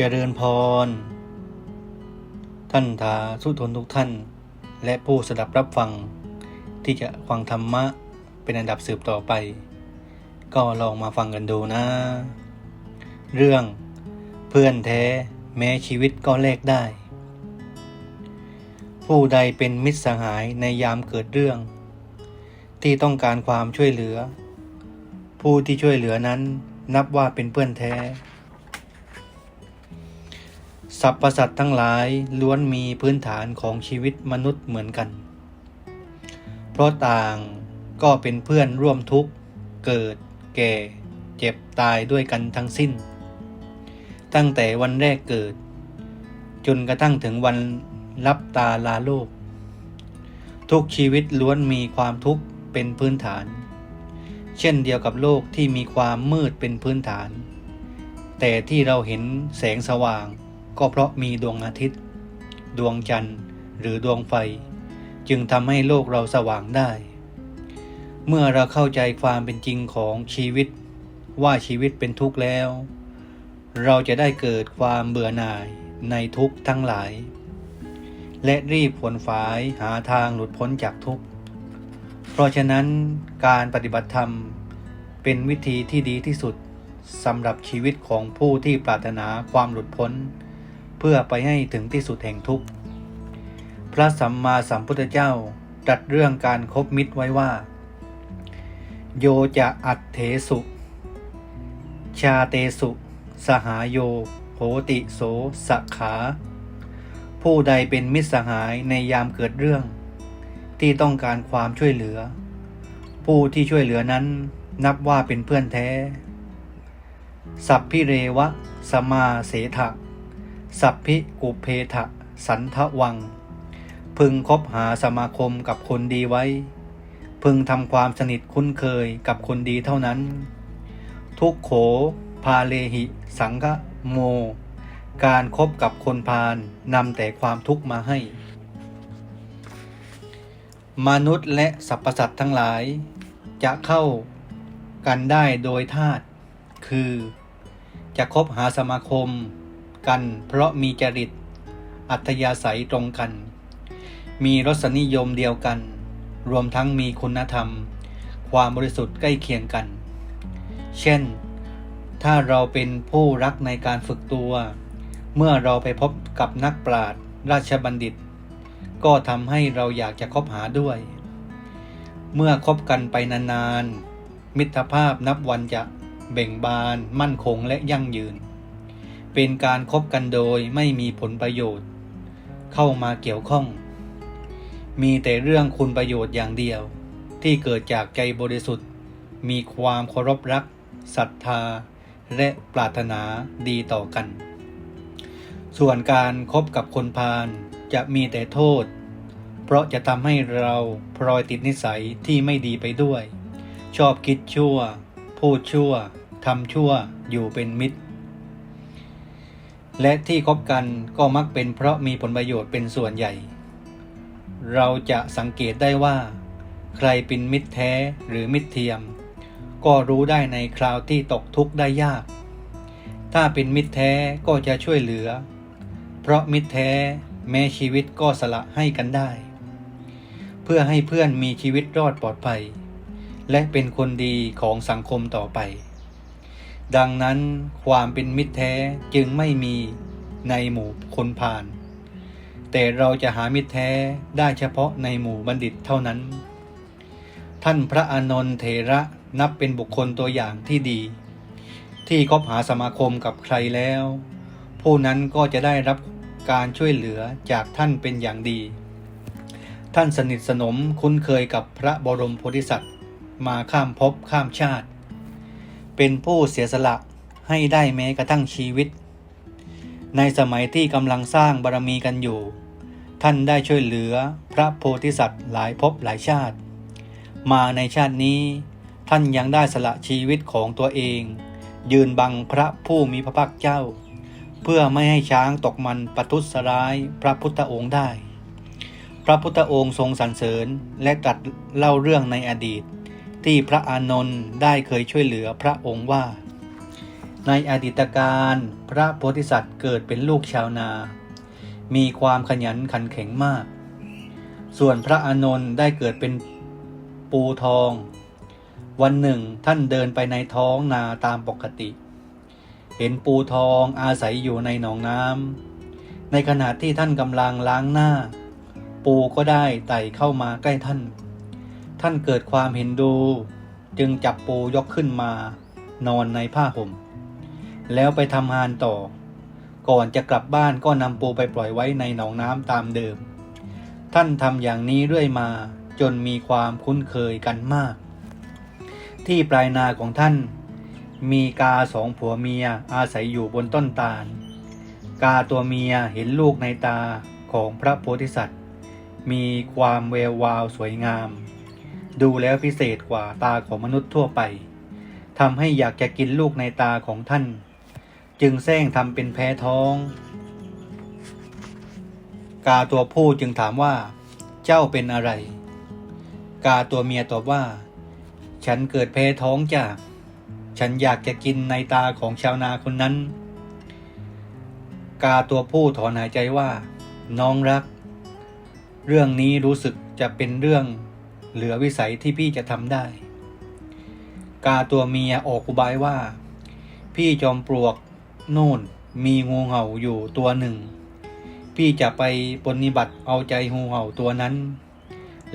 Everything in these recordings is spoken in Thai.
เจริญพร ท่านทาสุทนทุกท่าน และผู้สดับรับฟัง ที่จะฟังธรรมะเป็นอันดับสืบต่อไป ก็ลองมาฟังกันดูนะ เรื่องเพื่อนแท้แม้ชีวิตก็แลกได้ ผู้ใดเป็นมิตรสหายในยามเกิดเรื่อง ที่ต้องการความช่วยเหลือ ผู้ที่ช่วยเหลือนั้นนับว่าเป็นเพื่อนแท้ สรรพสัตว์ทั้งหลายล้วนมีพื้นฐานของชีวิตมนุษย์เหมือนกัน เพราะต่างก็เป็นเพื่อนร่วมทุกข์ เกิด แก่ เจ็บตายด้วยกันทั้งสิ้น ตั้งแต่วันแรกเกิด จนกระทั่งถึงวันรับตาลาโลก ทุกชีวิตล้วนมีความทุกข์เป็นพื้นฐาน เช่นเดียวกับโลกที่มีความมืดเป็นพื้นฐาน แต่ที่เราเห็นแสงสว่าง ก็เพราะมีดวงอาทิตย์ ดวงจันทร์หรือดวงไฟ จึงทำให้โลกเราสว่างได้ เมื่อเราเข้าใจความเป็นจริงของชีวิต ว่าชีวิตเป็นทุกข์แล้ว เราจะได้เกิดความเบื่อหน่ายในทุกข์ทั้งหลาย และรีบขวนฝายหาทางหลุดพ้นจากทุกข์ เพราะฉะนั้นการปฏิบัติธรรมเป็นวิธีที่ดีที่สุดสำหรับชีวิตของผู้ที่ปรารถนาความหลุดพ้น เพื่อไปให้ถึงที่สุดแห่งทุกข์ พระสัมมาสัมพุทธเจ้าตรัสเรื่องการคบมิตรไว้ว่า โยจะอัตเถสุ ชาเตสุ สหายโยโหติโสสขา ผู้ใดเป็นมิตรสหายในยามเกิดเรื่อง ที่ต้องการความช่วยเหลือ ผู้ที่ช่วยเหลือนั้นนับว่าเป็นเพื่อนแท้ สัพพิเรวะ สมาเสถะ สัพพิกุเพทะสันทวัง พึงคบหาสมาคมกับคนดีไว้ พึงทำความสนิทคุ้นเคยกับคนดีเท่านั้น ทุกโขพาเลหิ สังฆโม การครบกับคนพาลนำแต่ความทุกข์มาให้ มนุษย์และสรรพสัตว์ทั้งหลาย จะเข้ากันได้โดยธาตุคือ จะคบหาสมาคม กัน เพราะมีจริต อัธยาศัยตรงกัน มีรสนิยมเดียวกัน รวมทั้งมีคุณธรรม ความบริสุทธิ์ใกล้เคียงกัน เช่น ถ้าเราเป็นผู้รักในการฝึกตัว เมื่อเราไปพบกับนักปราชญ์ราชบัณฑิต ก็ทำให้เราอยากจะคบหาด้วย เมื่อคบกันไปนานๆมิตรภาพนับวันจะเบ่งบานมั่นคงและยั่งยืน เป็นการครบกันโดยไม่มีผลประโยชน์ เข้ามาเกี่ยวข้อง มีแต่เรื่องคุณประโยชน์อย่างเดียว ที่เกิดจากใจบริสุทธิ์ มีความเคารพรักศรัทธา และปรารถนาดีต่อกัน ส่วนการครบกับคนพาลจะมีแต่โทษ เพราะจะทำให้เราพลอยติดนิสัยที่ไม่ดีไปด้วย ชอบคิดชั่ว พูดชั่วทำชั่วอยู่เป็นมิตร และที่คบกันก็มักเป็นเพราะมีผลประโยชน์เป็นส่วนใหญ่ เราจะสังเกตได้ว่า ใครเป็นมิตรแท้หรือมิตรเทียม ก็รู้ได้ในคราวที่ตกทุกข์ได้ยาก ถ้าเป็นมิตรแท้ก็จะช่วยเหลือ เพราะมิตรแท้แม้ชีวิตก็สละให้กันได้ เพื่อให้เพื่อนมีชีวิตรอดปลอดภัย และเป็นคนดีของสังคมต่อไป ดังนั้นความเป็นมิตรแท้จึงไม่มีในหมู่คนผ่าน แต่เราจะหามิตรแท้ได้เฉพาะในหมู่บัณฑิตเท่านั้น ท่านพระอานนท์เถระนับเป็นบุคคลตัวอย่างที่ดี ที่คบหาสมาคมกับใครแล้ว ผู้นั้นก็จะได้รับการช่วยเหลือจากท่านเป็นอย่างดี ท่านสนิทสนมคุ้นเคยกับพระบรมโพธิสัตว์ มาข้ามภพข้ามชาติ เป็นผู้เสียสละให้ได้แม้กระทั่งชีวิต ในสมัยที่กำลังสร้างบารมีกันอยู่ ท่านได้ช่วยเหลือพระโพธิสัตว์หลายภพหลายชาติ มาในชาตินี้ท่านยังได้สละชีวิตของตัวเอง ยืนบังพระผู้มีพระภาคเจ้า เพื่อไม่ให้ช้างตกมันประทุษร้ายพระพุทธองค์ได้ พระพุทธองค์ทรงสรรเสริญและตรัสเล่าเรื่องในอดีต ที่พระอานนท์ได้เคยช่วยเหลือพระองค์ว่า ในอดีตการพระโพธิสัตว์เกิดเป็นลูกชาวนา มีความขยันขันแข็งมาก ส่วนพระอานนท์ได้เกิดเป็นปูทอง วันหนึ่งท่านเดินไปในท้องนาตามปกติ เห็นปูทองอาศัยอยู่ในหนองน้ำในขณะที่ท่านกำลังล้างหน้า ปูก็ได้ไต่เข้ามาใกล้ท่าน ท่านเกิดความเห็นดู จึงจับปูยกขึ้นมา นอนในผ้าห่ม แล้วไปทำงานต่อ ก่อนจะกลับบ้านก็นำปูไปปล่อยไว้ในหนองน้ำตามเดิม ท่านทำอย่างนี้เรื่อยมาจนมีความคุ้นเคยกันมาก ที่ปลายนาของท่าน มีกาสองผัวเมียอาศัยอยู่บนต้นตาล กาตัวเมียเห็นลูกในตาของพระโพธิสัตว์ มีความแวววาวสวยงาม ดูแล้วพิเศษกว่าตาของมนุษย์ทั่วไปทำให้อยากจะกินลูกในตาของท่าน จึงแซงทำเป็นแพ้ท้อง กาตัวผู้จึงถามว่า เจ้าเป็นอะไร กาตัวเมียตอบว่า ฉันเกิดแพ้ท้องจากฉันอยากจะกินในตาของชาวนาคนนั้น กาตัวผู้ถอนหายใจว่า น้องรัก เรื่องนี้รู้สึกจะเป็นเรื่อง เหลือวิสัยที่พี่จะทำได้ กาตัวเมียออกอุบายว่า พี่จอมปลวกโน่นมีงูเห่าอยู่ตัวหนึ่ง พี่จะไปปฏิบัติเอาใจงูเห่าตัวนั้น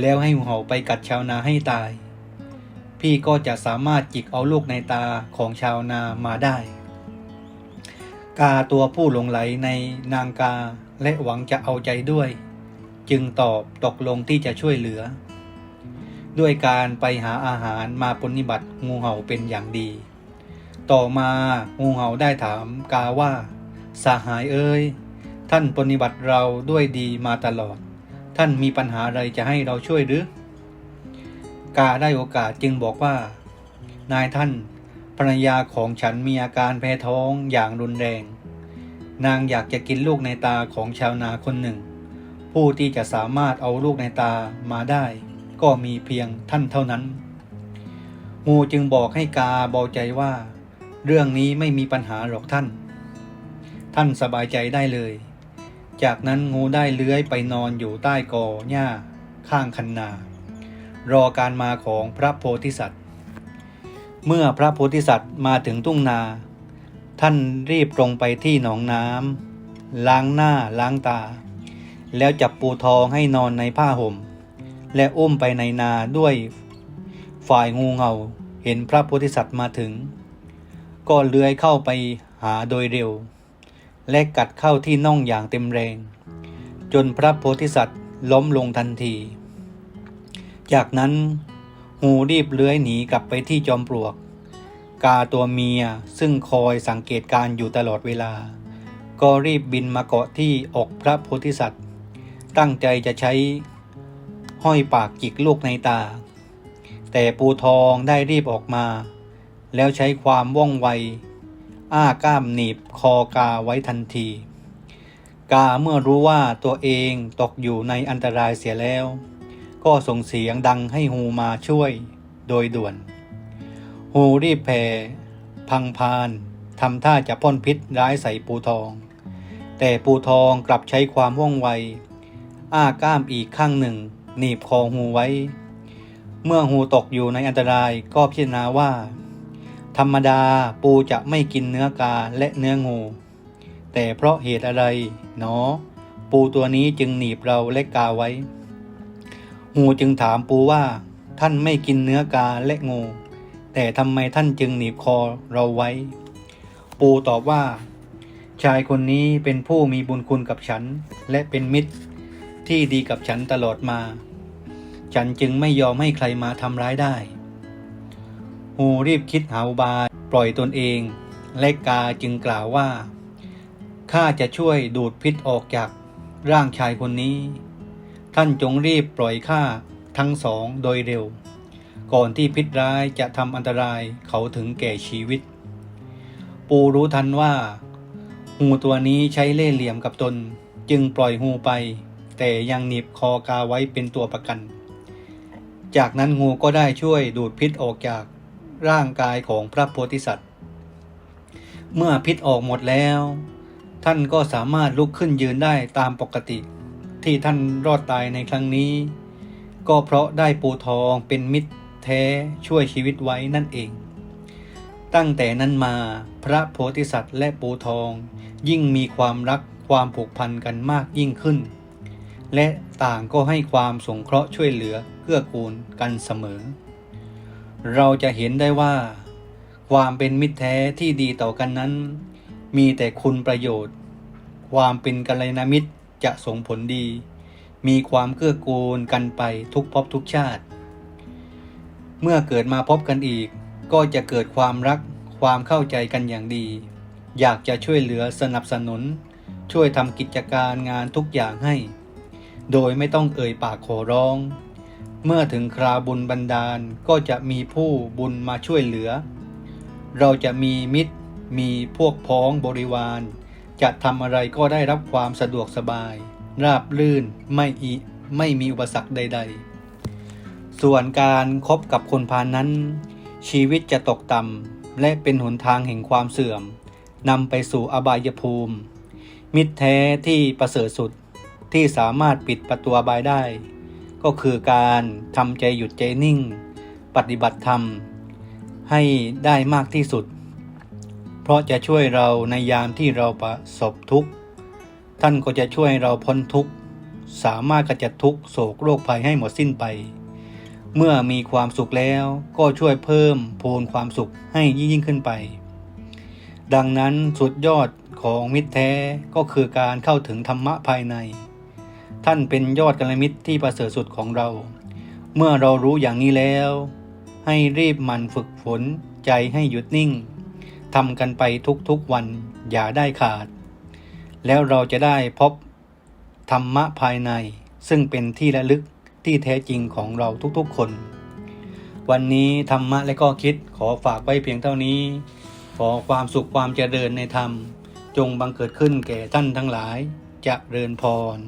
แล้วให้งูเห่าไปกัดชาวนาให้ตาย พี่ก็จะสามารถจิกเอาลูกในตาของชาวนามาได้ กาตัวผู้หลงไหลในนางกาและหวังจะเอาใจด้วย จึงตอบตกลงที่จะช่วยเหลือ ด้วยการไปหาอาหารมาปฏิบัติงูเห่าเป็นอย่างดี ต่อมางูเห่าได้ถามกาว่า สหายเอ้ย ท่านปฏิบัติเราด้วยดีมาตลอด ท่านมีปัญหาอะไรจะให้เราช่วยหรือกาได้โอกาสจึงบอกว่า นายท่านภรรยาของฉันมีอาการแพ้ท้องอย่างรุนแรง นางอยากจะกินลูกในตาของชาวนาคนหนึ่ง ผู้ที่จะสามารถเอาลูกในตามาได้ ก็มีเพียงท่านเท่านั้นงูจึงบอกให้กาเบาใจว่า เรื่องนี้ไม่มีปัญหาหรอกท่าน ท่านสบายใจได้เลย จากนั้นงูได้เลื้อยไปนอนอยู่ใต้กอหญ้า ข้างคันนา รอการมาของพระโพธิสัตว์ เมื่อพระโพธิสัตว์มาถึงทุ่งนา ท่านรีบตรงไปที่หนองน้ำล้างหน้าล้างตา แล้วจับปูทองให้นอนในผ้าห่ม และอุ้มไปในนาด้วยฝ่ายงูเห่าเห็นพระโพธิสัตว์มาถึง ก็เลื้อยเข้าไปหาโดยเร็ว และกัดเข้าที่น่องอย่างเต็มแรง จนพระโพธิสัตว์ล้มลงทันที จากนั้นงูรีบเลื้อยหนีกลับไปที่จอมปลวก กาตัวเมียซึ่งคอยสังเกตการ์อยู่ตลอดเวลา ก็รีบบินมาเกาะที่อกพระโพธิสัตว์ ตั้งใจจะใช้ ห้อยปากจิกลูกในตา แต่ปูทองได้รีบออกมา แล้วใช้ความว่องไว อ้าก้ามหนีบคอกาไว้ทันที กาเมื่อรู้ว่าตัวเองตกอยู่ในอันตรายเสียแล้ว ก็ส่งเสียงดังให้ฮูมาช่วยโดยด่วน ฮูรีบแผ่พังพานทำท่าจะพ่นพิษร้ายใส่ปูทอง แต่ปูทองกลับใช้ความว่องไว อ้าก้ามอีกข้างหนึ่ง หนีบคอฮูไว้ เมื่อฮูตกอยู่ในอันตรายก็พิจารณาว่า ธรรมดาปูจะไม่กินเนื้อกาและเนื้องู แต่เพราะเหตุอะไรเนาะปูตัวนี้จึงหนีบเราและกาไว้งูจึงถามปูว่า ท่านไม่กินเนื้อกาและงู แต่ทำไมท่านจึงหนีบคอเราไว้ ปูตอบว่า ชายคนนี้เป็นผู้มีบุญคุณกับฉันและเป็นมิตร ที่ดีกับฉันตลอดมา ฉันจึงไม่ยอมให้ใครมาทำร้ายได้ ฮูรีบคิดหาอุบายปล่อยตนเอง และกาจึงกล่าวว่า ข้าจะช่วยดูดพิษออกจากร่างชายคนนี้ ท่านจงรีบปล่อยข้าทั้งสองโดยเร็ว ก่อนที่พิษร้ายจะทำอันตรายเขาถึงแก่ชีวิต ปูรู้ทันว่างูตัวนี้ใช้เล่ห์เหลี่ยมกับตน จึงปล่อยงูไป แต่ยังหนีบคอกาไว้เป็นตัวประกัน จากนั้นงูก็ได้ช่วยดูดพิษออกจากร่างกายของพระโพธิสัตว์ เมื่อพิษออกหมดแล้ว ท่านก็สามารถลุกขึ้นยืนได้ตามปกติ ที่ท่านรอดตายในครั้งนี้ ก็เพราะได้ปูทองเป็นมิตรแท้ช่วยชีวิตไว้นั่นเอง ตั้งแต่นั้นมาพระโพธิสัตว์และปูทอง ยิ่งมีความรักความผูกพันกันมากยิ่งขึ้น และต่างก็ให้ความสงเคราะห์ช่วยเหลือเกื้อกูลกันเสมอ เราจะเห็นได้ว่า ความเป็นมิตรแท้ที่ดีต่อกันนั้น มีแต่คุณประโยชน์ ความเป็นกัลยาณมิตรจะส่งผลดี มีความเกื้อกูลกันไปทุกภพทุกชาติ เมื่อเกิดมาพบกันอีก ก็จะเกิดความรักความเข้าใจกันอย่างดี อยากจะช่วยเหลือสนับสนุน ช่วยทำกิจการงานทุกอย่างให้ โดยไม่ต้องเอ่ยปากขอร้อง เมื่อถึงคราบุญบันดาลก็จะมีผู้บุญมาช่วยเหลือ เราจะมีมิตร มีพวกพ้องบริวาร จะทำอะไรก็ได้รับความสะดวกสบาย ราบรื่นไม่อีไม่มีอุปสรรคใด ๆ ส่วนการครบกับคนพาลนนั้น ชีวิตจะตกต่ำและเป็นหนทางแห่งความเสื่อมนำไปสู่อบายภูมิ มิตรแท้ที่ประเสริฐสุด ที่สามารถปิดประตูบายได้ ก็คือการทำใจหยุดใจนิ่ง ปฏิบัติธรรม ให้ได้มากที่สุด เพราะจะช่วยเราในยามที่เราประสบทุกข์ ท่านก็จะช่วยเราพ้นทุกข์ สามารถกระจัดทุกข์โศกโรคภัยให้หมดสิ้นไป เมื่อมีความสุขแล้วก็ช่วยเพิ่มพูนความสุขให้ยิ่งยิ่งขึ้นไป ดังนั้นสุดยอดของมิตรแท้ก็คือการเข้าถึงธรรมะภายใน ท่านเป็นยอดกัลมิตรที่ประเสริฐสุดของเรา เมื่อเรารู้อย่างนี้แล้ว ให้รีบมันฝึกฝนใจให้หยุดนิ่งทำกันไปทุกๆวันอย่าได้ขาด แล้วเราจะได้พบธรรมะภายใน ซึ่งเป็นที่ระลึกที่แท้จริงของเราทุกๆคน วันนี้ธรรมะและก็คิดขอฝากไว้เพียงเท่านี้ ขอความสุขความเจริญในธรรม จงบังเกิดขึ้นแก่ท่านทั้งหลายจะเริญพร